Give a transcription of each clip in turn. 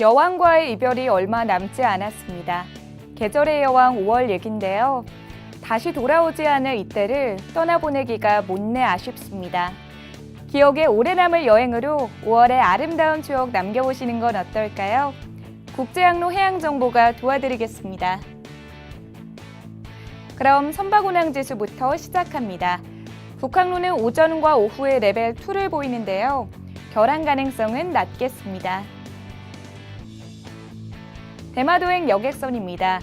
여왕과의 이별이 얼마 남지 않았습니다. 계절의 여왕 5월 얘긴데요. 다시 돌아오지 않을 이때를 떠나보내기가 못내 아쉽습니다. 기억에 오래 남을 여행으로 5월의 아름다운 추억 남겨보시는 건 어떨까요? 국제항로 해양정보가 도와드리겠습니다. 그럼 선박운항 지수부터 시작합니다. 북항로는 오전과 오후에 레벨 2를 보이는데요. 결항 가능성은 낮겠습니다. 대마도행 여객선입니다.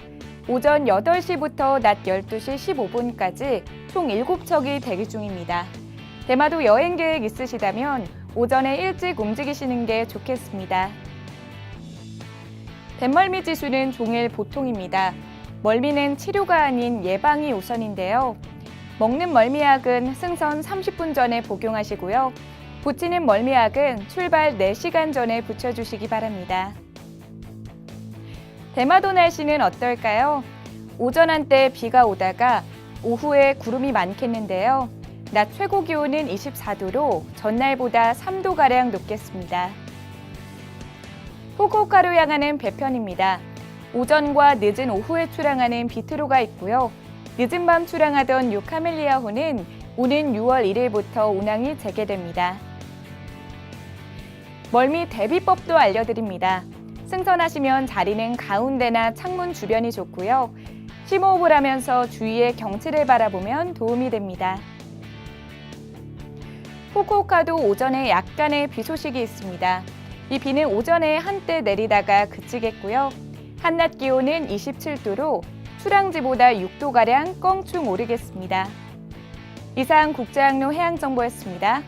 오전 8시부터 낮 12시 15분까지 총 7척이 대기 중입니다. 대마도 여행 계획 있으시다면 오전에 일찍 움직이시는 게 좋겠습니다. 뱃멀미 지수는 종일 보통입니다. 멀미는 치료가 아닌 예방이 우선인데요. 먹는 멀미약은 승선 30분 전에 복용하시고요. 붙이는 멀미약은 출발 4시간 전에 붙여주시기 바랍니다. 대마도 날씨는 어떨까요? 오전 한때 비가 오다가 오후에 구름이 많겠는데요. 낮 최고 기온은 24도로 전날보다 3도가량 높겠습니다. 후쿠오카로 향하는 배편입니다. 오전과 늦은 오후에 출항하는 비트로가 있고요. 늦은 밤 출항하던 유카멜리아호는 오는 6월 1일부터 운항이 재개됩니다. 멀미 대비법도 알려드립니다. 승선하시면 자리는 가운데나 창문 주변이 좋고요. 심호흡을 하면서 주위의 경치를 바라보면 도움이 됩니다. 후쿠오카도 오전에 약간의 비 소식이 있습니다. 이 비는 오전에 한때 내리다가 그치겠고요. 한낮 기온은 27도로 출항지보다 6도가량 껑충 오르겠습니다. 이상 국제항로 해양정보였습니다.